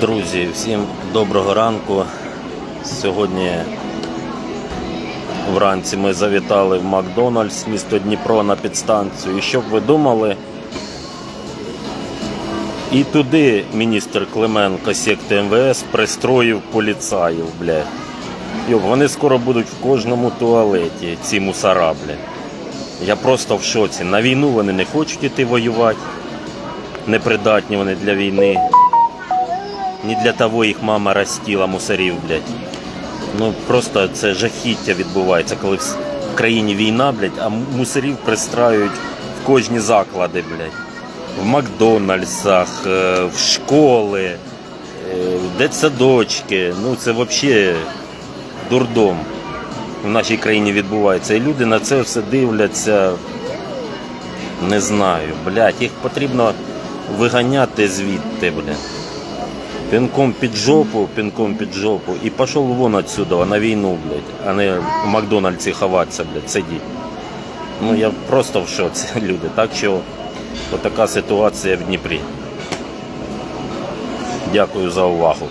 Друзі, всім доброго ранку. Сьогодні вранці ми завітали в Макдональдс, місто Дніпро на підстанцію. І щоб ви думали, і туди міністр Клименко секти МВС пристроїв поліцаїв, бля. Йоп, вони скоро будуть в кожному туалеті, ці мусора, бля. Я просто в шоці. На війну вони не хочуть іти воювати. Непридатні вони для війни. Не для того їх мама ростила мусорів, блядь. Ну просто це жахіття відбувається, коли в країні війна, блядь, а мусорів пристраюють в кожні заклади, блядь. В Макдональдсах, е, в школи, е, в дитсадочки. Ну це взагалі дурдом в нашій країні відбувається. І люди на це все дивляться. Не знаю, блядь, їх потрібно виганяти звідти, блядь. Пінком під жопу, пінком під жопу і пішов вон отсюда на війну, блядь, а не в Макдональдсі ховатися, блядь, сидіть. Ну я просто в шоці, люди. Так що отака ситуація в Дніпрі. Дякую за увагу.